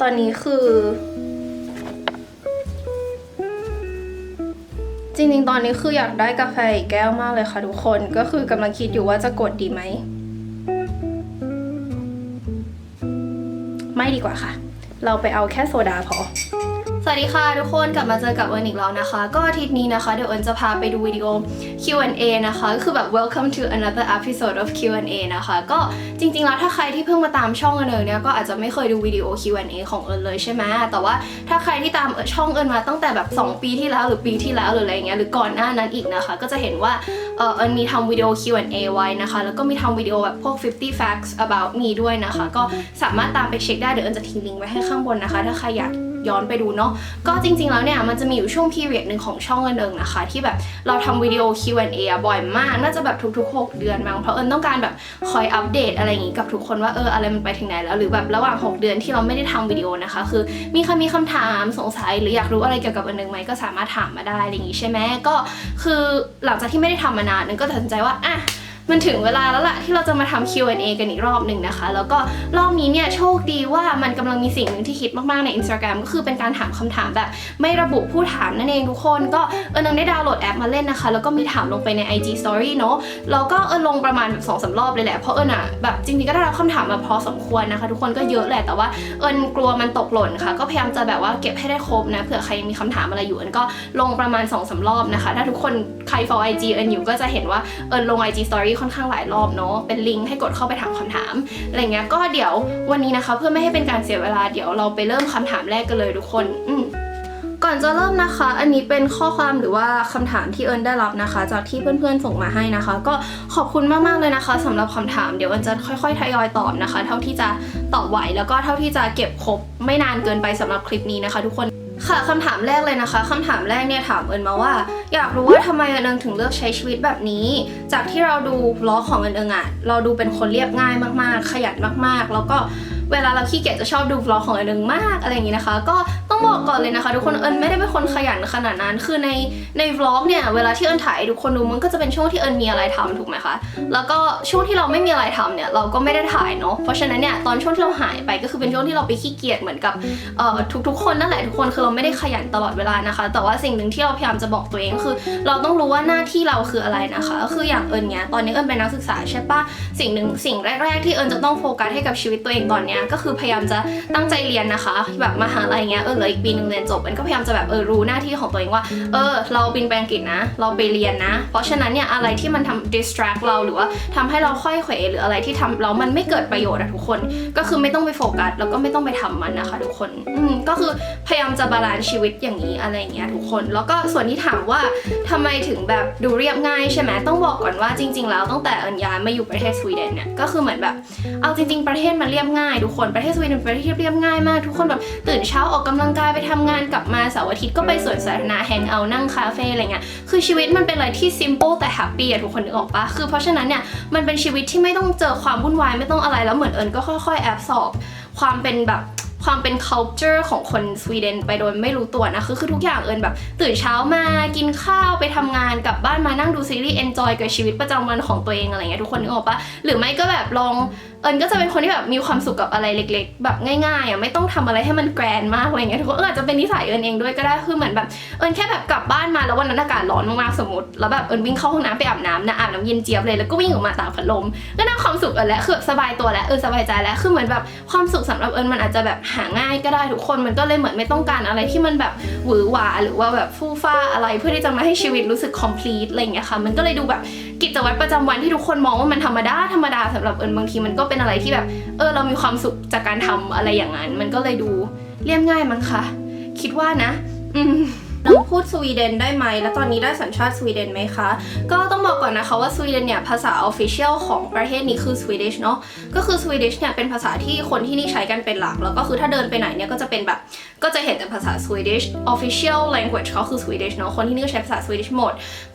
ตอนนี้คือ จริงๆ ตอนนี้คืออยากได้กาแฟอีกแก้วมากเลยค่ะทุกคนก็คือกำลังคิดอยู่ว่าจะกดดีไหม ไม่ดีกว่าค่ะ เราไปเอาแค่โซดาพอ สวัสดีค่ะทุกคนกลับมาเจอกับเอิญอีกแล้วนะคะ ก็อาทิตย์นี้นะคะเดี๋ยวเอิญจะพาไปดูวิดีโอ Q&A นะคะก็คือแบบ welcome to another episode of Q&A นะคะก็จริงๆแล้วถ้าใครที่เพิ่งมาตามช่องเอิญเนี่ยก็อาจจะไม่เคยดูวิดีโอ Q&A ของเอิญเลยใช่ไหมแต่ว่าถ้าใครที่ตามช่องเอิญมาตั้งแต่แบบ 2 ปีที่แล้วหรือปีที่แล้วหรืออะไรเงี้ยหรือก่อนหน้านั้นอีกนะคะ ก็จะเห็นว่าเออเอิญมีทำวิดีโอ Q&A ไว้นะคะ แล้วก็มีทำวิดีโอแบบพวก 50 facts about me ด้วยนะคะ ก็สามารถตามไปเช็คได้เดี๋ยวเอิญจะทิ้งลิงก์ไว้ให้ข้างบนนะคะ ถ้าใครอยาก ย้อนไปดูเนาะก็จริงๆแล้วเนี่ยมันจะมีอยู่ช่วงพีเรียดหนึ่งของช่องเอิญเอิงนะคะ ที่แบบเราทำวิดีโอ Q&A อะบ่อยมาก น่าจะแบบทุกๆ 6 เดือนมั้งเพราะเอิญต้องการแบบคอยอัปเดตอะไรอย่างงี้กับทุกคนว่าเอออะไรมันไปถึงไหนแล้วหรือแบบระหว่าง 6 เดือนที่เราไม่ได้ทำวิดีโอนะคะ คือมีใครมีคำถามสงสัยหรืออยากรู้อะไรเกี่ยวกับเอิญเอิงไหมก็สามารถถามมาได้อะไรอย่างงี้ใช่ไหมก็คือหลังจากที่ไม่ได้ทำมานานเอิญก็ตัดสินใจว่าอะ มันถึงเวลาแล้วล่ะที่เราจะมาทำ Q&A กันอีกรอบหนึ่งนะคะ แล้วก็รอบนี้เนี่ยโชคดีว่ามันกำลังมีสิ่งหนึ่งที่คิดมากๆใน Instagram ก็คือเป็นการถามคำถามแบบ ไม่ระบุผู้ถามนั่นเองทุกคน ก็เออนังได้ดาวน์โหลดแอปมาเล่นนะคะ แล้วก็มีถามลงไปใน IG Story เนอะแล้วก็เออลงประมาณแบบสองสารอบเลยแหละเพราะเออน่ะแบบจริงๆก็ได้รับคำถามมาพอสมควรนะคะ ทุกคนก็เยอะแหละแต่ว่าเอิญกลัวมันตกหล่นค่ะ ก็พยายามจะแบบว่าเก็บให้ได้ครบนะเผื่อใครยังมีคำถามอะไรอยู่เอิญก็ลงประมาณ2อสารอบนะคะ ถ้าทุกคนใคร follow IG เอิญอยู่ก็จะเห็นว่าเอิญลง IG Story ค่อนข้างหลายรอบเนาะเป็นลิงก์ให้กดเข้าไปถามคำถามอะไรเงี้ยก็เดี๋ยววันนี้นะคะ เพื่อไม่ให้เป็นการเสียเวลาเดี๋ยวเราไปเริ่มคำถามแรกกันเลยทุกคนอืก่อนจะเริ่มนะคะ อันนี้เป็นข้อความหรือว่าคำถามที่เอิญได้รับนะคะ จากที่เพื่อนๆส่งมาให้นะคะ ก็ขอบคุณมากๆเลยนะคะสำหรับคำถามเดี๋ยวเอิญจะค่อยๆทยอยตอบนะคะ เท่าที่จะตอบไหวแล้วก็เท่าที่จะเก็บครบไม่นานเกินไปสำหรับคลิปนี้นะคะ ทุกคน ค่ะคำถามแรกเลยนะคะคำถามแรกเนี่ยถามเอิญมาว่า อยากรู้ว่าทำไมเอิญถึงเลือกใช้ชีวิตแบบนี้ จากที่เราดูล็อกของเอิญเอิงอะเราดูเป็นคนเรียบง่ายมากๆ ขยันมากๆ แล้วก็เวลาเราขี้เกียจจะชอบดูวล็อกของเอิญเอิงมากอะไรอย่างนี้นะคะ ก็ต้องบอกก่อนเลยนะคะ ทุกคนเอิญไม่ได้เป็นคนขยันขนาดนั้น คือในในวล็อกเนี่ยเวลาที่เอิญถ่ายทุกคนดูมันก็จะเป็นช่วงที่เอิญมีอะไรทำถูกไหมคะแล้วก็ช่วงที่เราไม่มีอะไรทำเนี่ยเราก็ไม่ได้ถ่ายเนาะเพราะฉะนั้นเนี่ยตอนช่วงที่เราหายไปก็คือเป็นช่วงที่เราไปขี้เกียจเหมือนกับเอ่อทุกๆ คนนั่นแหละทุกคนคือเราไม่ได้ขยันตลอดเวลานะคะ แต่ว่าสิ่งหนึ่งที่เราพยายามจะบอกตัวเองคือ เราต้องรู้ว่าหน้าที่เราคืออะไรนะคะก็คืออย่างเอิญเนี่ยตอนนี้เอิญเป็นนักศึกษาใช่ปะสิ่งหนึ่งสิ่งแรก ๆ ที่เอิญจะต้องโฟกัสให้กับชีวิตตัวเองตอนเี้ยก็คือพยายามจะตั้งใจเรียนนะคะ แบบมหาลัยเงี้ยเออเหลืออีกปีหนึ่งเรียนจบเอิญก็พยายามจะแบบเออรู้หน้าที่ของตัวเองว่าเออเราบินไปอังกฤษนะ เราไปเรียนนะ เพราะฉะนั้นเนี่ยอะไรที่มันทำ distract เราหรือว่าทำให้เราค่อยเขวหรืออะไรที่ทำแล้วมันไม่เกิดประโยชน์อะทุกคน ก็คือไม่ต้องไปโฟกัสแล้วก็ไม่ต้องไปทำมันนะคะ ทุกคนอืมก็คือพยายามจะบาลานซ์ชีวิตอย่างนี้อะไรเงี้ยทุกคน แล้วก็ส่วนที่ถามว่าทำไมถึงแบบดูเรียบง่ายใช่ไหมต้องบอกก่อนว่าจริง ๆ แล้วตั้งแต่อิญย้ายมาอยู่ประเทศสวีเดนเนี่ยก็คือเหมือนแบบเอาจริง ๆ ประเทศมันเรียบง่ายทุกคนประเทศสวีเดนเป็นประเทศที่เรียบง่ายมาก ทุกคนแบบตื่นเช้าออกกำลังกายไปทำงานกลับมาเสาร์อาทิตย์ก็ไปสวนสาธารณะแฮงเอาท์นั่งคาเฟ่อะไรเงี้ยคือชีวิตมันเป็นอะไรที่ simple แต่ happy อะทุกคนนึกออกปะคือเพราะฉะนั้นเนี่ยมันเป็นชีวิตที่ไม่ต้องเจอความวุ่นวายไม่ต้องอะไรแล้วเหมือนเอิญก็ค่อยๆแอบสอบความเป็นแบบความเป็น culture ของคนสวีเดนไปโดยไม่รู้ตัวนะ คือคือทุกอย่างเอิญแบบ ตื่นเช้ามากินข้าวไปทำงานกลับบ้านมานั่งดูซีรีส์ enjoy กับชีวิตประจำวันของตัวเองอะไรเงี้ยทุกคนนึกออกปะหรือไม่ก็แบบลอง เอิญก็จะเป็นคนที่แบบมีความสุขกับอะไรเล็ก ๆ แบบง่ายๆอะไม่ต้องทำอะไรให้มันแกรนมากอะไรเงี้ยทุกคนเอออาจจะเป็นนิสัยเอิญเองด้วยก็ได้คือเหมือนแบบเอิญแค่แบบกลับบ้านมาแล้ววันนั้นอากาศร้อนมากๆสมมติแล้วแบบเอิญวิ่งเข้าห้องน้ำไปอาบน้ำนะอาบน้ำเย็นเจี๊ยบเลยแล้วก็วิ่งออกมาตากพัดลมก็น่าความสุขเอิญแล้วคือสบายตัวแล้วเออสบายใจแล้วคือเหมือนแบบความสุขสำหรับเอิญมันอาจจะแบบหาง่ายก็ได้ทุกคนมันก็เลยเหมือนไม่ต้องการอะไรที่มันแบบหวือหวาหรือว่าแบบฟู่ฟ้าอะไรเพื่อที่จะมาให้ชีวิตรู้สึก complete อะไรเงี้ยค่ะมันก็เลยดูแบบกิจวัตรประจำวันที่ทุกคนมองว่ามันธรรมดาธรรมดาสำหรับเอิญบางทีมันก็เป็นอะไรที่แบบ เออ เรามีความสุขจากการทำอะไรอย่างนั้น มันก็เลยดูเรียบง่ายมั้งคะคิดว่านะ อืม เราพูดสวีเดนได้ไหม แล้วตอนนี้ได้สัญชาติสวีเดนไหมคะ ก็ต้องบอกก่อนนะคะว่าสวีเดนเนี่ยภาษา official ของประเทศนี้คือ Swedish เนาะ ก็คือ Swedish เนี่ยเป็นภาษาที่คนที่นี่ใช้กันเป็นหลัก แล้วก็คือถ้าเดินไปไหนเนี่ยก็จะเป็นแบบ ก็จะเห็นแต่ภาษา Swedish official language เขาคือ Swedish เนาะ คนที่นี่ก็ใช้ภาษา Swedish หมด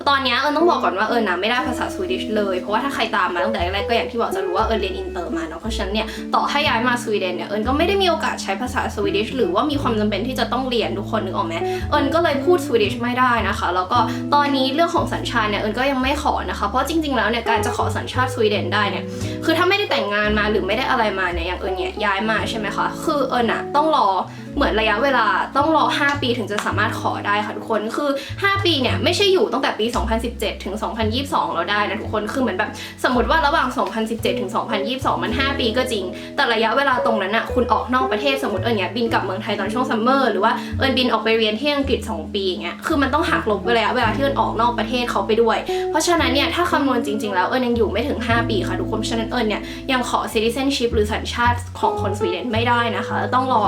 ตอนนี้เอิญต้องบอกก่อนว่าเอิญนะไม่ได้ภาษา Swedish เลย เพราะว่าถ้าใครตามมาตั้งแต่แรกๆก็อย่างที่บอกจะรู้ว่าเอิญเรียนอินเตอร์มาเนาะ เพราะฉะนั้นเนี่ยต่อให้ย้ายมาสวีเดนเนี่ยเอิญก็ไม่ได้มีโอกาสใช้ภาษา Swedish หรือว่ามีความจำเป็นที่จะต้องเรียนทุกคนนึกออกไหมเอิญก็เลยพูดสวีดิชไม่ได้นะคะ แล้วก็ตอนนี้เรื่องของสัญชาติเนี่ยเอิญก็ยังไม่ขอนะคะ เพราะจริง ๆ แล้วเนี่ยการจะขอสัญชาติสวีเดนได้เนี่ย คือถ้าไม่ได้แต่งงานมาหรือไม่ได้อะไรมาเนี่ยอย่างเอิญเนี่ยย้ายมาใช่ไหมคะ คือเอิญอะต้องรอ เหมือนระยะเวลาต้องรอ 5 ปีถึงจะสามารถขอได้ค่ะทุกคนคือ 5 ปีเนี่ยไม่ใช่อยู่ตั้งแต่ปี 2017 ถึง 2022 เราได้นะทุกคนคือเหมือนแบบสมมติว่าระหว่าง 2017 ถึง 2022 มัน 5 ปีก็จริง แต่ระยะเวลาตรงนั้นอะคุณออกนอกประเทศสมมติเอิญเนี่ยบินกลับเมืองไทยตอนช่วงซัมเมอร์หรือว่าเอิญบินออกไปเรียนที่อังกฤษ 2 ปีอย่างเงี้ยคือมันต้องหักลบระยะเวลาที่เอิญออกนอกประเทศเขาไปด้วย เพราะฉะนั้นเนี่ยถ้าคำนวณจริง ๆ แล้วเอิญยังอยู่ไม่ถึง 5 ปีค่ะทุกคนฉะนั้นเอิญเนี่ยยังขอ citizenship หรือสัญชาติของคนสวีเดนไม่ได้นะคะ ต้องรอ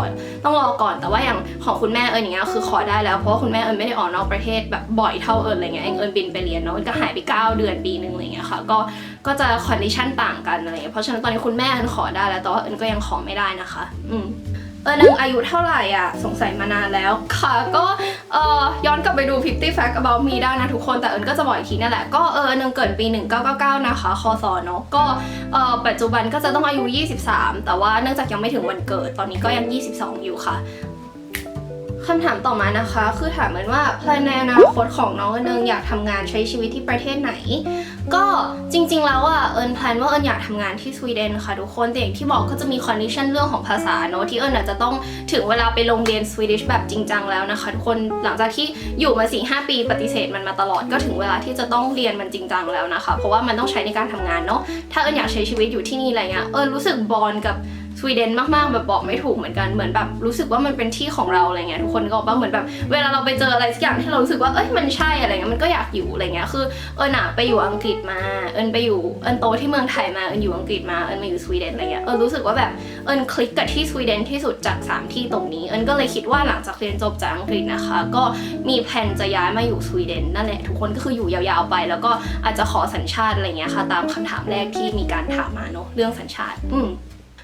ต้องรอก่อน แต่ว่าอย่างของคุณแม่เอิญอย่างเงี้ยคือขอได้แล้วเพราะว่าคุณแม่เอิญไม่ได้ออกนอกประเทศแบบบ่อยเท่าเอิญอะไรเงี้ยเอิญบินไปเรียนเนาะก็หายไป 9 เดือนปีหนึ่งอะไรเงี้ยค่ะก็ก็จะคอนดิชันต่างกันอะไรเงี้ยเพราะฉะนั้นตอนนี้คุณแม่เอิญขอได้แล้วแต่ว่าเอิญก็ยังขอไม่ได้นะคะ อืม เออนึงอายุเท่าไหร่อะ สงสัยมานานแล้วค่ะ ก็เออย้อนกลับไปดู 50 fact about me ได้นะทุกคนแต่เอิญก็จะบอกอีกทีนั่นแหละ ก็เออนึงเกิดปี 1999 นะคะ คศเนาะก็เออปัจจุบันก็จะต้องอายุ 23 แต่ว่าเนื่องจากยังไม่ถึงวันเกิดตอนนี้ก็ยัง 22 อยู่ค่ะคำถามต่อมานะคะ คือถามเหมือนว่าแพลนในอนาคตของน้องเอิญอยากทำงานใช้ชีวิตที่ประเทศไหน ก็จริงๆแล้วอะเอิญแพลนว่าเอิญอยากทำงานที่สวีเดนค่ะทุกคนแต่อย่างที่บอกก็จะมีคอนดิชันเรื่องของภาษาเนอะที่เอิญอาจจะต้องถึงเวลาไปโรงเรียนสวีดิชแบบจริงจังแล้วนะคะทุกคนหลังจากที่อยู่มา4ีหปีปฏิเสธมันมาตลอดก็ถึงเวลาที่จะต้องเรียนมันจริงจังแล้วนะคะ เพราะว่ามันต้องใช้ในการทำงานเนาะถ้าเอิญอยากใช้ชีวิตอยู่ที่นี่อะไรเงี้ยเอิญรู้สึกบอลกับ สวีเดนมากๆแบบบอกไม่ถูกเหมือนกันเหมือนแบบรู้สึกว่ามันเป็นที่ของเราอะไรเงี้ยทุกคนก็บอกว่าเหมือนแบบเวลาเราไปเจออะไรสักอย่างที่เรารู้สึกว่าเอ้ยมันใช่อะไรเงี้ยมันก็อยากอยู่อะไรเงี้ยคือเอิญอะไปอยู่อังกฤษมาเอิญไปอยู่เอิญโตที่เมืองไทยมาเอิญอยู่อังกฤษมาเอิญมาอยู่สวีเดนอะไรเงี้ยเอิญรู้สึกว่าแบบเอิญคลิกกับที่สวีเดนที่สุดจากสามที่ตรงนี้ เอิญก็เลยคิดว่าหลังจากเรียนจบจากอังกฤษนะคะ ก็มีแผนจะย้ายมาอยู่สวีเดนนั่นแหละทุกคนก็คืออยู่ยาวๆไป แล้วก็อาจจะขอสัญชาติอะไรเงี้ยค่ะ ตามคำถามแรกที่มีการถามมาเนาะเรื่องสัญชาติ อืม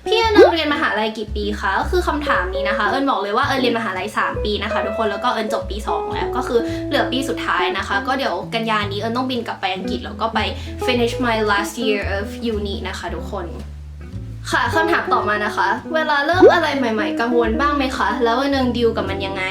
พี่เอิญเรียนมหาลัยกี่ปีคะก็คือคำถามนี้นะคะ เอิญบอกเลยว่าเอิญเรียนมหาลัย3 ปีนะคะ ทุกคนแล้วก็เอิญจบปี 2 แล้วก็คือเหลือปีสุดท้ายนะคะ ก็เดี๋ยวกันยานี้เอิญต้องบินกลับไปอังกฤษแล้วก็ไป finish my last year of uni นะคะ ทุกคนค่ะคำถามต่อมานะคะ เวลาเริ่มอะไรใหม่ ๆ กังวลบ้างไหมคะ แล้วเอิญดีวกับมันยังไง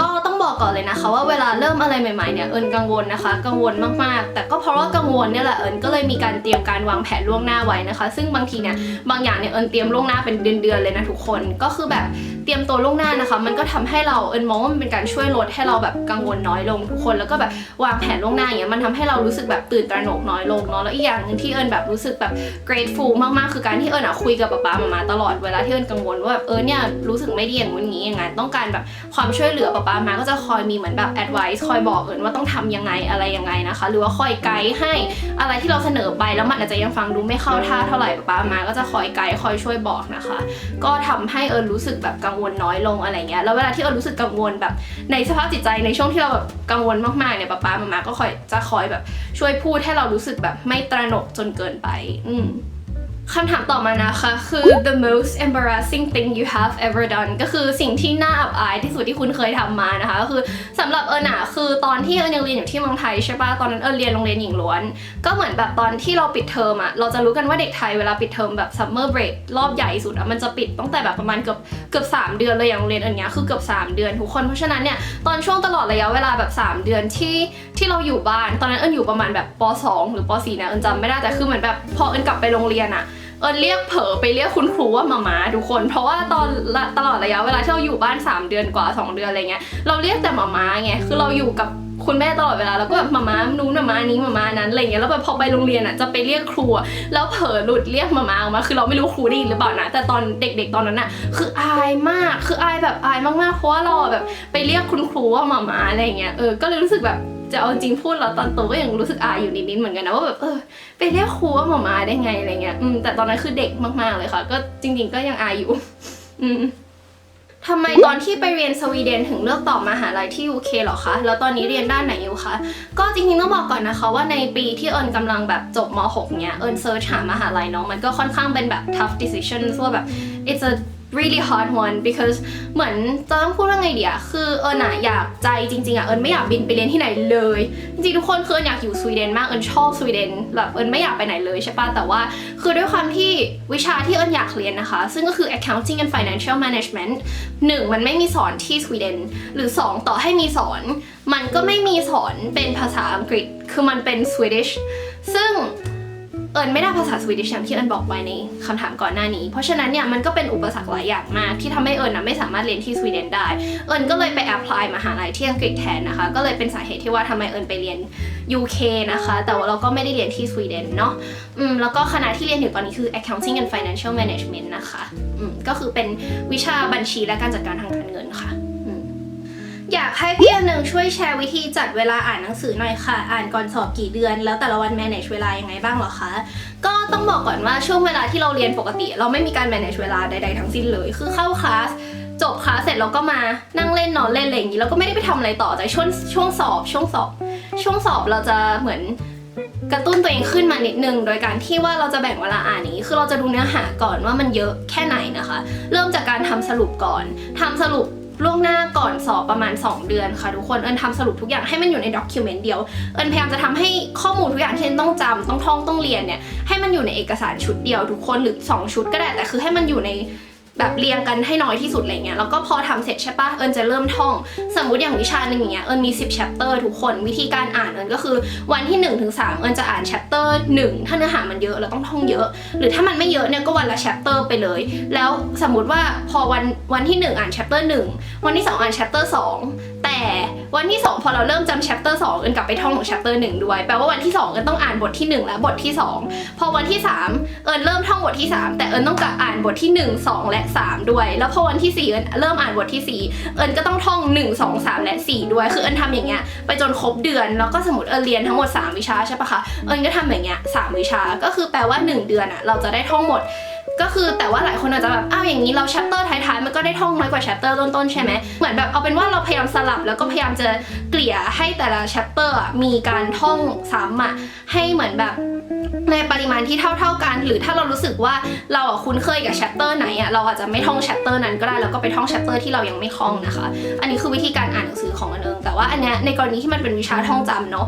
ก็ต้องบอกก่อนเลยนะคะว่าเวลาเริ่มอะไรใหม่ๆเนี่ยเอิญกังวลนะคะ กังวลมากๆ แต่ก็เพราะว่ากังวลเนี่ยแหละเอิญก็เลยมีการเตรียมการวางแผนล่วงหน้าไว้นะคะ ซึ่งบางทีเนี่ยบางอย่างเนี่ยเอิญเตรียมล่วงหน้าเป็นเดือนๆเลยนะทุกคนก็คือแบบ เตรียมตัวล่วงหน้านะคะ มันก็ทำให้เราเอิญมองว่ามันเป็นการช่วยลดให้เราแบบกังวลน้อยลงทุกคนแล้วก็แบบวางแผนล่วงหน้าอย่างเงี้ยมันทำให้เรารู้สึกแบบตื่นตระหนกน้อยลงเนาะแล้วอีกอย่างนึงที่เอิญแบบรู้สึกแบบ grateful มากๆคือการที่เอิญอะคุยกับป๊าป๊ามามาตลอดเวลาที่เอิญกังวลว่าแบบเออเนี่ยรู้สึกไม่ดีอย่างงู้นอย่างงี้อย่างงั้นต้องการแบบความช่วยเหลือป๊าป๊ามาก็จะคอยมีเหมือนแบบ advice คอยบอกเอิญว่าต้องทำยังไงอะไรยังไงนะคะ หรือว่าคอยไกด์ให้อะไรที่เราเสนอไปแล้วมันอาจจะยังฟังดูไม่เข้าท่าเท่าไหร่ป๊าป๊ามาก็จะคอยไกด์คอยช่วยบอกนะคะ ก็ทำให้เอิญรู้สึกแบบกังวลน้อยลงอะไรเงี้ยแล้วเวลาที่เอิญรู้สึกกังวลแบบในสภาพจิตใจในช่วงที่เราแบบกังวลมากๆเนี่ยป๊าป๊ามามาก็คอยจะคอยแบบช่วยพูดให้เรารู้สึกแบบไม่ตระหนกจนเกินไป อืม คำถามต่อมานะคะคือ the most embarrassing thing you have ever done ก็คือสิ่งที่น่าอับอายที่สุดที่คุณเคยทำมานะคะก็คือสำหรับเอิญอะคือตอนที่เอิญยังเรียนอยู่ที่เมืองไทยใช่ปะตอนนั้นเอิญเรียนโรงเรียนหญิงล้วน ก็เหมือนแบบตอนที่เราปิดเทอมอะเราจะรู้กันว่าเด็กไทยเวลาปิดเทอมแบบ summer break รอบใหญ่สุดอะมันจะปิดตั้งแต่แบบประมาณเกือบเกือบสามเดือนเลยอย่างโรงเรียนเอิญเนี้ยคือเกือบสามเดือนทุกคนเพราะฉะนั้นเนี่ยตอนช่วงตลอดระยะเวลาแบบสามเดือนที่ที่เราอยู่บ้านตอนนั้นเอิญอยู่ประมาณแบบป .2 หรือป .4 นะเอิญจำไม่ได้แต่คือเหมือนแบบพอเอิญกลับไปโรงเรียนอะเอิญเรียกเผลอไปเรียกคุณครูว่ามามาทุกคน เพราะว่าตอนตลอดระยะเวลาที่เราอยู่บ้าน 3 เดือนกว่า 2 เดือนอะไรเงี้ยเราเรียกแต่มามาไงคือเราอยู่กับคุณแม่ตลอดเวลาแล้วก็แบบมามานู้นมามานี้มามานั้นอะไรเงี้ยแล้วแบบพอไปโรงเรียนอะจะไปเรียกครูแล้วเผลอหลุดเรียกมามาออกมาคือเราไม่รู้ครูได้ยินหรือเปล่านะแต่ตอนเด็กๆตอนนั้นอะคืออายมากคืออายแบบอายมากๆเพราะว่าเราอแบบไปเรียกคุณครูว่ามามาอะไรเงี้ยเออก็เลยรู้สึกแบบ จะเอาจริงพูดแล้วตอนโตก็ยังรู้สึกอายอยู่นิดๆเหมือนกันนะว่าแบบเออไปเรียกครูว่าหมอมาได้ไงอะไรเงี้ยอืมแต่ตอนนั้นคือเด็กมากๆเลยค่ะ ก็จริง ๆ ก็ยังอายอยู่ อืมทำไมตอนที่ไปเรียนสวีเดนถึงเลือกต่อมหาลัยที่ UK เหรอคะ แล้วตอนนี้เรียนด้านไหนอยู่คะ ก็จริงๆต้องบอกก่อนนะคะ ว่าในปีที่เอิญกำลังแบบจบม .6 เนี้ย เอิญเซิร์ชหามหาลัยเนาะ มันก็ค่อนข้างเป็นแบบ tough decision ว่าแบบ it's a really hard one because เหมือนจะต้องพูดว่าไงเดียคือเอิญอะอยากใจจริงๆอะเอิญไม่อยากบินไปเรียนที่ไหนเลย จริงๆทุกคนคือเอิญอยากอยู่สวีเดนมากเอิญชอบสวีเดนแบบเอิญไม่อยากไปไหนเลยใช่ปะแต่ว่า คือด้วยความที่วิชาที่เอิญอยากเรียนนะคะ ซึ่งก็คือ accounting and financial management หนึ่งมันไม่มีสอนที่สวีเดนหรือสองต่อให้มีสอน มันก็ไม่มีสอนเป็นภาษาอังกฤษ คือมันเป็น Swedish ซึ่ง เอิญไม่ได้ภาษาสวีดิชอย่างที่เอิญบอกไว้ในคำถามก่อนหน้านี้ เพราะฉะนั้นเนี่ยมันก็เป็นอุปสรรคหลายอย่างมาก ที่ทำให้เอิญนะไม่สามารถเรียนที่สวีเดนได้ เอิญก็เลยไปแอพพลายมหาลัยที่อังกฤษแทนนะคะ ก็เลยเป็นสาเหตุที่ว่าทำไมเอิญไปเรียน UK นะคะ แต่ว่าเราก็ไม่ได้เรียนที่สวีเดนเนาะอืมแล้วก็คณะที่เรียนอยู่ตอนนี้คือ accounting and financial management นะคะอืมก็คือเป็นวิชาบัญชีและการจัดการทางการเงินค่ะากให้พี่อันหนึ่งช่วยแชร์วิธีจัดเวลาอ่านหนังสือหน่อยค่ะ อ่านก่อนสอบกี่เดือน แล้วแต่ละวัน manage เวลายังไงบ้างหรอคะ ก็ต้องบอกก่อนว่าช่วงเวลาที่เราเรียนปกติ เราไม่มีการ manage เวลาใดๆทั้งสิ้นเลย คือเข้าคลาสจบคลาสเสร็จเราก็มานั่งเล่นนอนเล่นอะไรอย่างนี้แล้วก็ไม่ได้ไปทำอะไรต่อแต่ช่วงช่วงสอบ ช่วงสอบ ช่วงสอบเราจะเหมือนกระตุ้นตัวเองขึ้นมานิดนึง โดยการที่ว่าเราจะแบ่งเวลาอ่านนี้ คือเราจะดูเนื้อหาก่อนว่ามันเยอะแค่ไหนนะคะ เริ่มจากการทำสรุปก่อนทำสรุป ล่วงหน้าก่อนสอบประมาณ 2 เดือนค่ะทุกคนเอิญทำสรุปทุกอย่างให้มันอยู่ในด็อกิวเมนต์เดียว เอิญพยายามจะทำให้ข้อมูลทุกอย่างที่เอิญต้องจำต้องท่องต้องเรียนเนี่ยให้มันอยู่ในเอกสารชุดเดียวทุกคนหรือ 2 ชุดก็ได้แต่คือให้มันอยู่ใน แบบเรียงกันให้น้อยที่สุดอะไรเงี้ยแล้วก็พอทำเสร็จใช่ปะเอิญจะเริ่มท่อง สมมติอย่างวิชาหนึ่งอย่างเงี้ยเอิญมี 10 chapter ทุกคนวิธีการอ่านเอิญก็คือวันที่1ถึงสเอิญจะอ่าน chapter 1 ถ้าเนื้อหามันเยอะเราต้องท่องเยอะ หรือถ้ามันไม่เยอะเนี่ยก็วันละ chapter ไปเลย แล้วสมมุติว่าพอวันวันที่ 1 อ่าน chapter 1 วันที่ 2 อ่าน chapter 2 แต่วันที่ 2 พอเราเริ่มจำ chapter 2เอิญกลับไปท่องของ chapter 1 ด้วย แปลว่าวันที่ 2 เอิญต้องอ่านบทที่ 1 และบทที่ 2 พอวันที่ 3 เอิญเริ่มท่องบทที่ 3 แต่เอิญต้องกลับอ่านบทที่ 1 2 และ 3 ด้วย แล้วพอวันที่ 4 เอิญเริ่มอ่านบทที่ 4 เอิญก็ต้องท่อง 1 2 3 และ 4 ด้วย คือเอิญทำอย่างเงี้ยไปจนครบเดือนแล้วก็สมมติเอิญเรียนทั้งหมด 3 วิชาใช่ปะคะเอิญก็ทำอย่างเงี้ย3วิชาก็คือแปลว่า 1 เดือนอะเราจะได้ท่องหมด ก็คือแต่ว่าหลายคนอาจจะแบบอ้าวอย่างนี้เรา chapter ท้ายๆมันก็ได้ท่องน้อยกว่า chapter ต้นๆใช่ไหมเหมือนแบบเอาเป็นว่าเราพยายามสลับแล้วก็พยายามจะเกลี่ยให้แต่ละ chapter อะมีการท่องซ้ำอะให้เหมือนแบบในปริมาณที่เท่า ๆกัน หรือถ้าเรารู้สึกว่าเราอะคุ้นเคยกับ chapter ไหนอะเราอาจจะไม่ท่อง chapter นั้นก็ได้แล้วก็ไปท่อง chapter ที่เรายังไม่คล่องนะคะ อันนี้คือวิธีการอ่านหนังสือของอันเองแต่ว่าอันเนี้ยในกรณีที่มันเป็นวิชาท่องจำเนาะ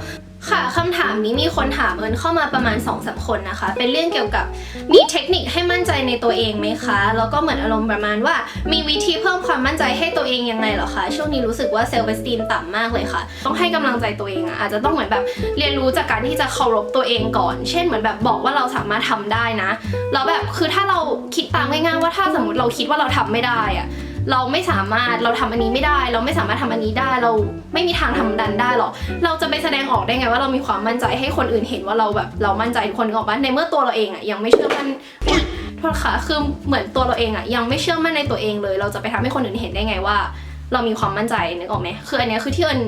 ค่ะคำถามนี้มีคนถามเอิญเข้ามาประมาณ2อสคนนะคะ เป็นเรื่องเกี่ยวกับมีเทคนิคให้มั่นใจในตัวเองไหมคะ แล้วก็เหมือนอารมณ์ประมาณว่า มีวิธีเพิ่มความมั่นใจให้ตัวเองยังไงหรอคะ ช่วงนี้รู้สึกว่าเซลฟ์เอสตีมต่ำมากเลยค่ะ ต้องให้กำลังใจตัวเองอะอาจจะต้องเหมือนแบบเรียนรู้จากการที่จะเคารพตัวเองก่อน เช่นเหมือนแบบบอกว่าเราสามารถทำได้นะแล้วแบบคือถ้าเราคิดตามง่ายๆว่าถ้าสมมติเราคิดว่าเราทำไม่ได้อะ เราไม่สามารถเราทำอันนี้ไม่ได้ เราไม่สามารถทำอันนี้ได้เราไม่มีทางทำดันได้หรอกเราจะไปแสดงออกได้ไงว่าเรามีความมั่นใจให้คนอื่นเห็นว่าเราแบบเรามั่นใจทุกคนนึกออกปะในเมื่อตัวเราเองอะยังไม่เชื่อมั่นโทษค่ะคือเหมือนตัวเราเองอะยังไม่เชื่อมั่นในตัวเองเลย เราจะไปทำให้คนอื่นเห็นได้ไงว่า เรามีความมั่นใจนึกออกไหมคืออันนี้คือที่เอิญ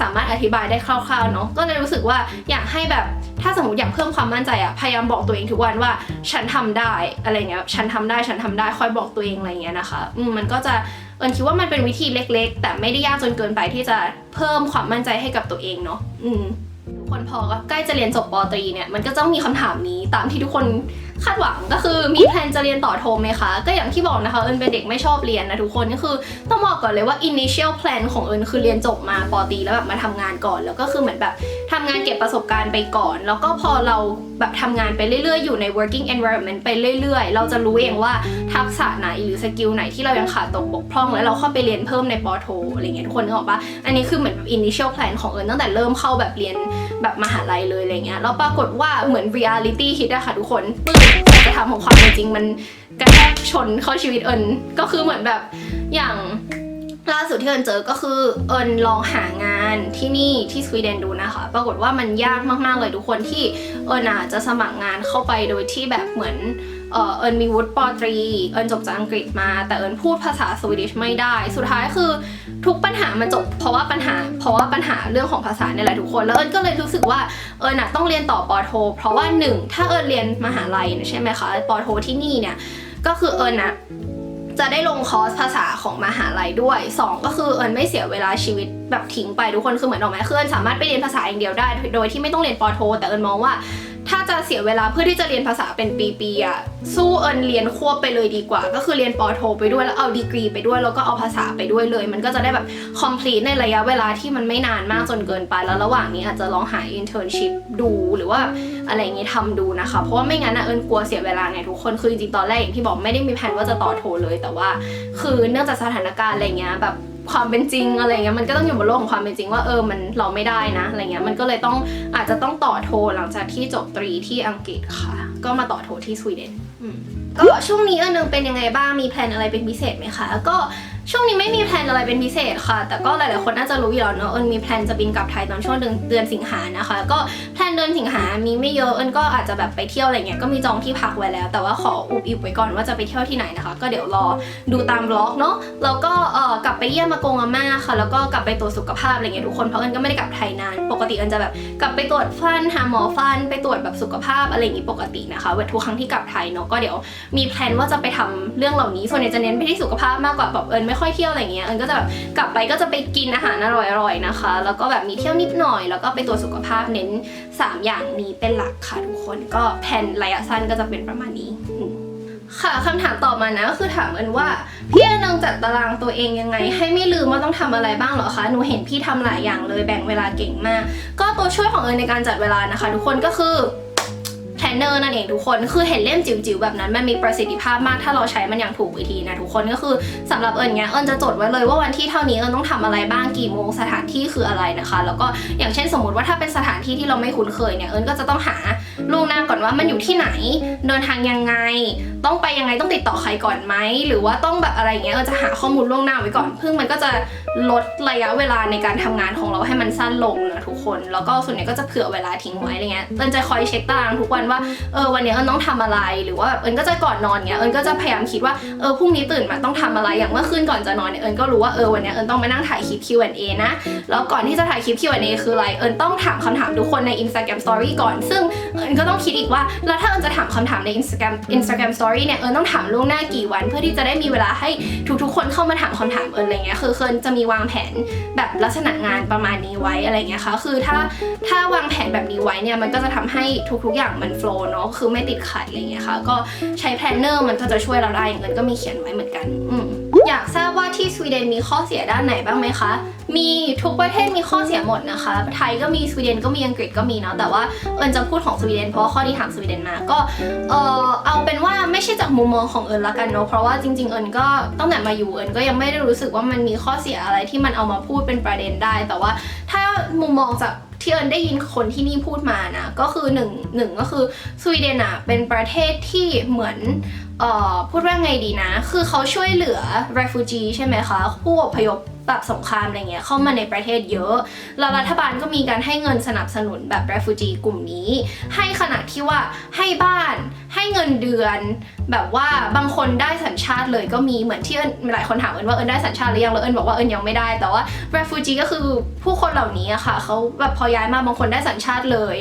สามารถอธิบายได้คร่าวๆเนาะก็เลยรู้สึกว่าอยากให้แบบถ้าสมมติอยากเพิ่มความมั่นใจอะพยายามบอกตัวเองทุกวันว่าฉันทำได้อะไรเงี้ยฉันทำได้ฉันทำได้คอยบอกตัวเองอะไรเงี้ยนะคะอืมมันก็จะเอิญคิดว่ามันเป็นวิธีเล็ก ๆ แต่ไม่ได้ยากจนเกินไปที่จะเพิ่มความมั่นใจให้กับตัวเองเนาะอืมทุกคนพอก็ใกล้จะเรียนจบปตรีเนี่ยมันก็ต้องมีคำถามนี้ตามที่ทุกคน คาดหวังก็คือมีแพลนจะเรียนต่อโทไหมคะ ก็อย่างที่บอกนะคะเอิญเป็นเด็กไม่ชอบเรียนนะทุกคนก็คือต้องบอกก่อนเลยว่า initial plan ของเอิญคือเรียนจบมาปอตีแล้วแบบมาทำงานก่อน แล้วก็คือเหมือนแบบทำงานเก็บประสบการณ์ไปก่อน แล้วก็พอเราแบบทำงานไปเรื่อยๆ อยู่ใน working environment ไปเรื่อยๆ เราจะรู้เองว่าทักษะไหนหรือสกิลไหนที่เรายังขาดตกบกพร่องแล้วเราเข้าไปเรียนเพิ่มในปอโทอะไรเงี้ยทุกคนนึกออกปะอันนี้คือเหมือนแบบ initial plan ของเอิญตั้งแต่เริ่มเข้าแบบเรียนแบบมหาลัยเลยอะไรเงี้ยแล้วปรากฏว่าเหมือน reality hit อะค่ะทุกคนปึ้งการกระทำของความเป็นจริงมันกระแทกชนเข้าชีวิตเอิญก็คือเหมือนแบบอย่าง สุดที่เอิญเจอก็คือเอิญลองหางานที่นี่ที่สวีเดนดูนะคะ ปรากฏว่ามันยากมากๆเลยทุกคนที่เอิญอาจจะสมัครงานเข้าไปโดยที่แบบเหมือนเอิญมีวุฒิปอตรี เอิญจบจากอังกฤษมา แต่เอิญพูดภาษาสวีดิชไม่ได้ สุดท้ายคือทุกปัญหามันจบ เพราะว่าปัญหา เพราะว่าปัญหาเรื่องของภาษาเนี่ยแหละทุกคน แล้วเอิญก็เลยรู้สึกว่าเอิญต้องเรียนต่อปอโท เพราะว่าหนึ่งถ้าเอิญเรียนมหาลัยใช่ไหมคะปอโทที่นี่เนี่ยก็คือเอิญน่ะ จะได้ลงคอร์สภาษาของมหาลัยด้วยสองก็คือเอิญไม่เสียเวลาชีวิตแบบทิ้งไปทุกคนคือเหมือนออกไหมคือเอิญสามารถไปเรียนภาษาอย่างเดียวได้ โดยที่ไม่ต้องเรียนปอโท แต่เอิญมองว่า ถ้าจะเสียเวลาเพื่อที่จะเรียนภาษาเป็นปีๆอะสู้เอิญเรียนควบไปเลยดีกว่า ก็คือเรียนปอโท ไปด้วยแล้วเอาดีกรี ไปด้วยแล้วก็เอาภาษาไปด้วยเลย มันก็จะได้แบบ complete ในระยะเวลาที่มันไม่นานมากจนเกินไป แล้วระหว่างนี้อาจจะลองหา internship ดูหรือว่าอะไรอย่างงี้ทำดูนะคะ เพราะว่าไม่งั้นนะเอิญกลัวเสียเวลาไงทุกคนคือจริงๆตอนแรกอย่างที่บอกไม่ได้มีแผนว่าจะต่อโทเลยแต่ว่า คือเนื่องจากสถานการณ์อะไรเงี้ยแบบ ความเป็นจริงอะไรเงี้ยมันก็ต้องอยู่บนโลกของความเป็นจริงว่าเออมันเราไม่ได้นะอะไรเงี้ยมันก็เลยต้องอาจจะต้องต่อโทหลังจากที่จบตรีที่อังกฤษค่ะ ก็มาต่อโทที่สวีเดนอืมก็ช่วงนี้เออนึงเป็นยังไงบ้างมีแพลนอะไรเป็นพิเศษไหมคะก็ ช่วงนี้ไม่มีแพลนอะไรเป็นพิเศษค่ะ แต่ก็หลาย ๆ คนน่าจะรู้อยู่แล้วเนอะเอิญมีแพลนจะบินกลับไทยตอนช่วงเดือนเดือนสิงหานะคะ ก็แพลนเดือนสิงหามีไม่เยอะเอิญก็อาจจะแบบไปเที่ยวอะไรเงี้ยก็มีจองที่พักไว้แล้ว แต่ว่าขออุบอิบไว้ก่อนว่าจะไปเที่ยวที่ไหนนะคะ ก็เดี๋ยวรอดูตามบล็อกเนาะแล้วก็เออกลับไปเยี่ยมมากงอาม่าค่ะ แล้วก็กลับไปตรวจสุขภาพอะไรเงี้ยทุกคนเพราะเอิญก็ไม่ได้กลับไทยนาน ปกติเอิญจะแบบกลับไปตรวจฟันหาหมอฟันไปตรวจแบบสุขภาพอะไรอย่างงี้ปกตินะคะทุกครั้งที่กลับไทยเนาะก็เดี๋ยวมีแพลนว่าจะไปทำเรื่องเหล่านี้ส่วนใหญ่จะเน้นไปที่สุขภาพมากกว่าแบบเอิญไม่ค่อยเที่ยวอะไรเงี้ยเอิญก็จะแบบกลับไปก็จะไปกินอาหารอร่อยๆนะคะ แล้วก็แบบมีเที่ยวนิดหน่อย แล้วก็ไปตรวจสุขภาพเน้น 3 อย่างนี้เป็นหลักค่ะทุกคนก็แผนระยะสั้นก็จะเป็นประมาณนี้ค่ะคำถามต่อมานะก็คือถามกันว่า พี่อนังจัดตารางตัวเองยังไง ให้ไม่ลืมว่าต้องทำอะไรบ้างเหรอคะหนูเห็นพี่ทำหลายอย่างเลยแบ่งเวลาเก่งมาก ก็ตัวช่วยของเอิญในการจัดเวลานะคะ ทุกคนก็คือ แพนเนอร์นั่นเองทุกคน คือเห็นเล่มจิ๋วๆแบบนั้นมันมีประสิทธิภาพมากถ้าเราใช้มันอย่างถูกวิธีนะทุกคนก็คือสำหรับเอิญเนี้ยเอิญจะจดไว้เลยว่าวันที่เท่านี้เอิญต้องทำอะไรบ้างกี่โมงสถานที่คืออะไรนะคะ แล้วก็อย่างเช่นสมมติว่าถ้าเป็นสถานที่ที่เราไม่คุ้นเคยเนี่ยเอิญก็จะต้องหาล่วงหน้าก่อนว่ามันอยู่ที่ไหนเดินทางยังไง ต้องไปยังไงต้องติดต่อใครก่อนไหมหรือว่าต้องแบบอะไรอย่างเงี้ยเอิญจะหาข้อมูลล่วงหน้าไว้ก่อนเพื่อมันก็จะลดระยะเวลาในการทำงานของเราให้มันสั้นลงนะทุกคน แล้วก็ส่วนใหญ่ก็จะเผื่อเวลาทิ้งไว้อะไรเงี้ยเอิญจะคอยเช็คตารางทุกวันว่าเออวันนี้เอิญต้องทำอะไรหรือว่าแบบเอิญก็จะก่อนนอนเงี้ยเอิญก็จะพยายามคิดว่าเออพรุ่งนี้ตื่นมาต้องทำอะไรอย่างเมื่อคืนก่อนจะนอนเนี่ยเอิญก็รู้ว่าเออวันนี้เอิญต้องมานั่งถ่ายคลิป Q&A นะแล้วก่อนที่จะถ่ายคลิป Q&A คืออะไรเอิญต้องถามคำถามทุกคนใน Instagram Story ก่อน ซึ่งเอิญก็ต้องคิดอีกว่าแล้วถ้าเอิญจะถามคำถามใน Instagram Instagram Story เนี่ยเอิญต้องถามล่วงหน้ากี่วัน เพื่อที่จะได้มีเวลาให้ทุกๆคนเข้ามาถามคำถามเอิญอะไรเงี้ยคือเอิญจะมีวางแผนแบบลักษณะงานประมาณนี้ไว้อะไรเงี้ยค่ะคือถ้าถ้าวางแผนแบบนี้ไว้เนี่ยมันก็จะทำให้ทุกๆอย่างมันโฟล์เนาะคือไม่ติดขัดอะไรเงี้ยค่ะ ก็ใช้แพลนเนอร์มันก็จะช่วยเราได้อย่างเงินก็มีเขียนไว้เหมือนกันอือยากทราบว่าที่สวีเดนมีข้อเสียด้านไหนบ้างไหมคะ มีทุกประเทศมีข้อเสียหมดนะคะ ไทยก็มีสวีเดนก็มีอังกฤษก็มีเนาะแต่ว่าเอิญจะพูดของสวีเดนเพราะข้อที่ถามสวีเดนมาก็เออเอาเป็นว่าไม่ใช่จากมุมมองของเอิญละกันเนาะเพราะว่าจริง ๆ เอิญก็ตั้งแต่มาอยู่เอิญก็ยังไม่ได้รู้สึกว่ามันมีข้อเสียอะไรที่มันเอามาพูดเป็นประเด็นได้ แต่ว่าถ้ามุมมองจาก ที่เอิญได้ยินคนที่นี่พูดมานะ ก็คือหนึ่งหนึ่งก็คือสวีเดนอะเป็นประเทศที่เหมือนเอ่อพูดว่าไงดีนะ คือเขาช่วยเหลือ refugee ใช่ไหมคะ ผู้อพยพแบบสงครามอะไรเงี้ยเข้ามาในประเทศเยอะ แล้วรัฐบาลก็มีการให้เงินสนับสนุนแบบ refugee กลุ่มนี้ ให้ขนาดที่ว่าให้บ้านให้เงินเดือน แบบว่าบางคนได้สัญชาติเลยก็มีเหมือนที่เอิญหลายคนถามเอิญว่าเอิญได้สัญชาติหรือยังแล้วเอิญบอกว่าเอิญยังไม่ได้ แต่ว่า refugee ก็คือผู้คนเหล่านี้อะค่ะเขาแบบพอย้ายมาบางคนได้สัญชาติเลย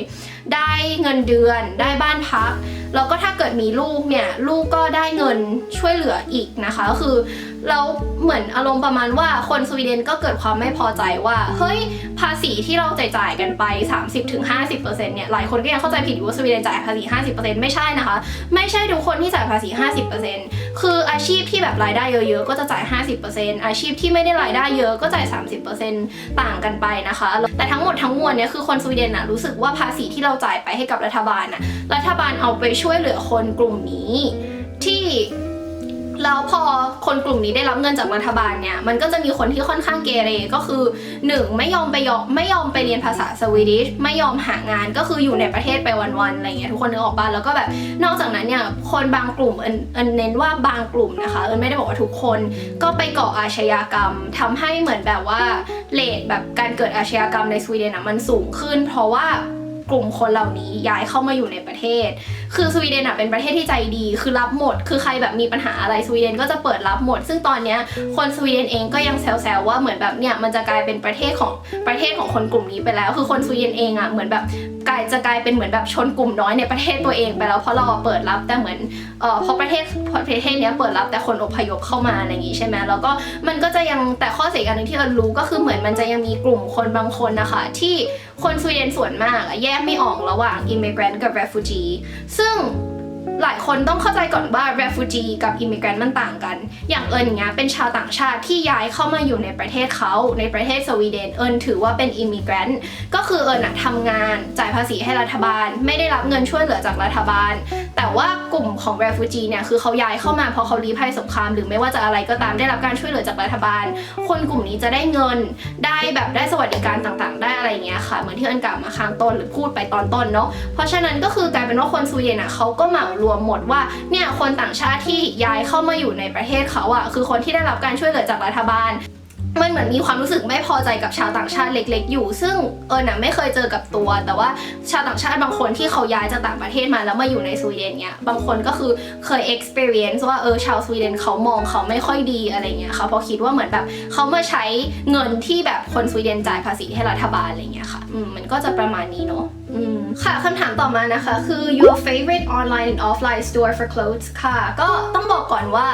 ได้เงินเดือนได้บ้านพัก แล้วก็ถ้าเกิดมีลูกเนี่ยลูกก็ได้เงินช่วยเหลืออีกนะคะก็คือเราเหมือนอารมณ์ประมาณว่าคนสวีเดนก็เกิดความไม่พอใจว่าเฮ้ยภาษีที่เราจ่ายกันไป 30-50%เนี่ยหลายคนก็ยังเข้าใจผิดว่าสวีเดนจ่ายภาษี 50%ไม่ใช่นะคะไม่ใช่ทุกคนที่จ่ายภาษี 50%คืออาชีพที่แบบรายได้เยอะๆ ก็จะจ่าย 50%อาชีพที่ไม่ได้รายได้เยอะก็จ่าย 30%ต่างกันไปนะคะ แต่ทั้งหมดทั้งมวลเนี่ยคือคนสวีเดนอะรู้สึกว่าภาษีที่เราจ่ายไปให้กับรัฐบาลอะรัฐบาลเอาไปช่วยเหลือคนกลุ่มนี้ที่ แล้วพอคนกลุ่มนี้ได้รับเงินจากรัฐบาลเนี่ย มันก็จะมีคนที่ค่อนข้างเกเรก็คือ 1. ไม่ยอมไปยอมไม่ยอมไปเรียนภาษาสวีดิชไม่ยอมหางานก็คืออยู่ในประเทศไปวันๆอะไรเงี้ยทุกคนนึกออกป่ะแล้วก็แบบนอกจากนั้นเนี่ยคนบางกลุ่มเอินเอินเน้นว่าบางกลุ่มนะคะเอินไม่ได้บอกว่าทุกคนก็ไปก่ออาชญากรรมทำให้เหมือนแบบว่าเลทแบบการเกิดอาชญากรรมในสวีเดนอะมันสูงขึ้น เพราะว่า กลุ่มคนเหล่านี้ย้ายเข้ามาอยู่ในประเทศ คือสวีเดนอะเป็นประเทศที่ใจดี คือรับหมด คือใครแบบมีปัญหาอะไรสวีเดนก็จะเปิดรับหมด ซึ่งตอนเนี้ยคนสวีเดนเองก็ยังแซวๆว่าเหมือนแบบเนี่ยมันจะกลายเป็นประเทศของประเทศของคนกลุ่มนี้ไปแล้ว คือคนสวีเดนเองอะเหมือนแบบ กลายจะกลายเป็นเหมือนแบบชนกลุ่มน้อยในประเทศตัวเองไปแล้วเพราะเราเปิดรับแต่เหมือนเอ่อพราะประเทศประเทศเนี้ยเปิดรับแต่คนอพยพเข้ามาอะไรอย่างงี้ใช่ไหมแล้วก็มันก็จะยังแต่ข้อเสียอีกอันหนึงที่เรารู้ก็คือเหมือนมันจะยังมีกลุ่มคนบางคนนะคะที่คนสวีเดนส่วนมากแยกไม่ออกระหว่าง immigrant กับ refugee ซึ่ง หลายคนต้องเข้าใจก่อนว่า refugee กับ immigrant มันต่างกัน อย่างเอิญเนี้ยเป็นชาวต่างชาติที่ย้ายเข้ามาอยู่ในประเทศเขาในประเทศสวีเดน เอิญถือว่าเป็น immigrant ก็คือเอิญอะทำงานจ่ายภาษีให้รัฐบาล ไม่ได้รับเงินช่วยเหลือจากรัฐบาล แต่ว่ากลุ่มของ refugee เนี่ยคือเขาย้ายเข้ามาเพราะเขาลี้ภัยสงคราม หรือไม่ว่าจะอะไรก็ตามได้รับการช่วยเหลือจากรัฐบาล คนกลุ่มนี้จะได้เงินได้แบบได้สวัสดิการต่างๆ ได้อะไรเงี้ยค่ะเหมือนที่เอิญกล่าวมาข้างต้นหรือพูดไปตอนต้นเนาะเพราะฉะนั้นก็คือกลายเป็นว่าคนสวีเดนอะเขาก็เหมารวมหมดว่าเนี่ยคนต่างชาติที่ย้ายเข้ามาอยู่ในประเทศเขาอะคือคนที่ได้รับการช่วยเหลือจากรัฐบาล มันเหมือนมีความรู้สึกไม่พอใจกับชาวต่างชาติเล็ก ๆ อยู่ ซึ่งเออน่ะไม่เคยเจอกับตัว แต่ว่าชาวต่างชาติบางคนที่เขาย้ายจากต่างประเทศมาแล้วมาอยู่ในสวีเดนเนี้ยบางคนก็คือเคย experience ว่าเออชาวสวีเดนเขามองเขาไม่ค่อยดีอะไรเงี้ยค่ะเพราะคิดว่าเหมือนแบบเขามาใช้เงินที่แบบคนสวีเดนจ่ายภาษีให้รัฐบาลอะไรเงี้ยค่ะอืมมันก็จะประมาณนี้เนาะอืมค่ะคำถามต่อมานะคะ คือ your favorite online and offline store for clothes ค่ะ ก็ต้องบอกก่อนว่า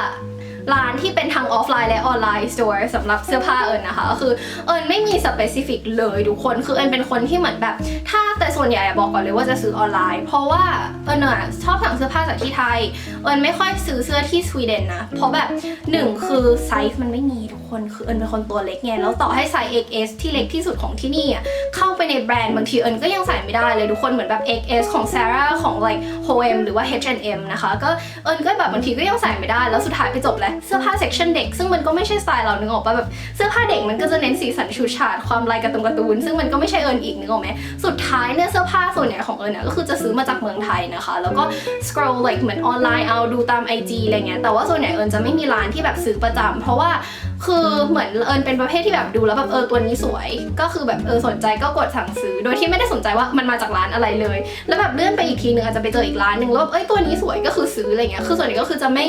ร้านที่เป็นทั้งออฟไลน์และออนไลน์สโตร์สำหรับเสื้อผ้าเอิญนะคะก็คือเอิญไม่มีสเปซิฟิกเลยทุกคนคือเอิญเป็นคนที่เหมือนแบบ ถ้าแต่ส่วนใหญ่บอกก่อนเลยว่าจะซื้อออนไลน์ เพราะว่าเอิญอะชอบสั่งเสื้อผ้าจากที่ไทย เอิญไม่ค่อยซื้อเสื้อที่สวีเดนนะเพราะแบบหนึ่งคือไซส์มันไม่มีทุกคนคือเอิญเป็นคนตัวเล็กไงแล้วต่อให้ไซส์ XS ที่เล็กที่สุดของที่นี่อะเข้าไปในแบรนด์บางทีเอิญก็ยังใส่ไม่ได้เลยทุกคนเหมือนแบบ XS ของ Sarah ของ like H&M หรือว่า H&M นะคะ ก็เอิญก็แบบบางทีก็ยังใส่ไม่ได้แล้วสุดท้ายไปจบแล้วเสื้อผ้า section เด็ก ซึ่งมันก็ไม่ใช่สไตล์เรานึกออกปะแบบเสื้อผ้าเด็กมันก็จะเน้นสีสันชูชาดความลายการ์ตูนการ์ตูนซึ่งมันก็ไม่ใช่เอิญอีกนึกออกไหมสุดท้ายเนี่ยเสื้อผ้าส่วนใหญ่ของเอิญเนี่ยก็คือจะซื้อมาจากเมืองไทยนะคะ แล้วก็ scroll like เหมือนออนไลน์เอาดูตาม IG อะไรเงี้ยแต่ว่าส่วนใหญ่เอิญจะไม่มีร้านที่แบบซื้อประจำเพราะว่าคือเหมือนเอิญเป็นประเภทที่แบบดูแล้วแบบเออตัวนี้สวย ก็คือแบบเออสนใจก็กดสั่งซื้อ โดยที่ไม่ได้สนใจว่ามันมาจากร้านอะไรเลย แล้วแบบเลื่อนไปอีกทีนึงอาจจะไปเจออีกร้านหนึ่งแล้วแบบเอ้ยตัวนี้สวยก็คือซื้ออะไรเงี้ยคือส่วนใหญ่ก็คือจะไม่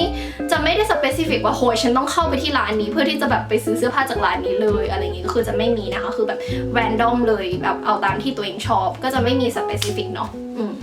จะไม่ได้สเปซิฟิกว่าโหยฉันต้องเข้าไปที่ร้านนี้ เพื่อที่จะแบบไปซื้อเสื้อผ้าจากร้านนี้เลยอะไรเงี้ยก็คือจะไม่มีนะคะคือแบบแรนดอมเลยแบบเอาตามที่ตัวเองชอบ ก็จะไม่มีสเปซิฟิกเนาะอืม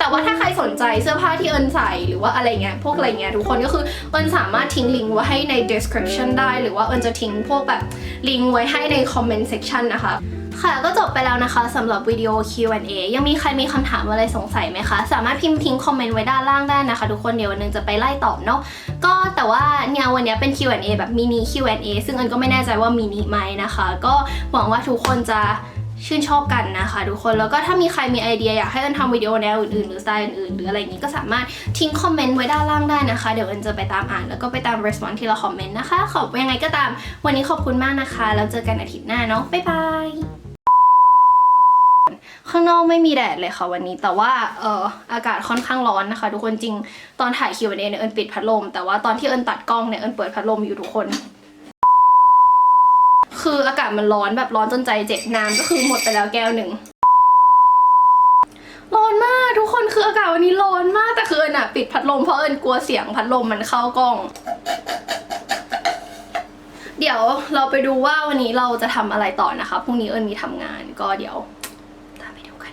แต่ว่าถ้าใครสนใจเสื้อผ้าที่เอิญใส่หรือว่าอะไรเงี้ยพวกอะไรเงี้ยทุกคนก็คือเอิญสามารถทิ้งลิงก์ไว้ให้ใน description ได้หรือว่าเอิญจะทิ้งพวกแบบลิงก์ไว้ให้ใน comment section นะคะค่ะก็จบไปแล้วนะคะสำหรับวิดีโอ Q&A ยังมีใครมีคำถามอะไรสงสัยไหมคะ สามารถพิมพ์ทิ้งคอมเมนต์ไว้ด้านล่างได้นะคะ ทุกคนเดี๋ยววันหนึงจะไปไล่ตอบเนาะก็แต่ว่าเนี่ยวันนี้เป็น Q&A แบบมินิ Q&A ซึ่งเอิญก็ไม่แน่ใจว่ามินิไหมนะคะ ก็หวังว่าทุกคนจะ ชื่นชอบกันนะคะ ทุกคนแล้วก็ถ้ามีใครมีไอเดียอยากให้เอิญทำวิดีโอแนวอื่นๆหรือสไตล์อื่นๆหรืออะไรอย่างนี้ก็สามารถทิ้งคอมเมนต์ไว้ด้านล่างได้นะคะ เดี๋ยวเอิญจะไปตามอ่านแล้วก็ไปตาม response ที่เราคอมเมนต์นะคะ ขอบยังไงก็ตาม วันนี้ขอบคุณมากนะคะแล้วเจอกันอาทิตย์หน้าเนาะบ๊ายบายข้างนอกไม่มีแดดเลยค่ะวันนี้ แต่ว่าเอ่ออากาศค่อนข้างร้อนนะคะ ทุกคนจริงตอนถ่าย Q&A เนี่ยเอิญปิดพัดลมแต่ว่าตอนที่เอิญตัดกล้องเนี่ยเอิญเปิดพัดลมอยู่ทุกคน คืออากาศมันร้อนแบบร้อนจนใจเจ็บน้ำก็คือหมดไปแล้วแก้วหนึ่งร้อนมากทุกคนคืออากาศวันนี้ร้อนมากแต่คือเอิญอะปิดพัดลมเพราะเอิญกลัวเสียงพัดลมมันเข้ากล้อง เดี๋ยวเราไปดูว่าวันนี้เราจะทำอะไรต่อนะคะพรุ่งนี้เอิญมีทำงานก็เดี๋ยวตามไปดูกัน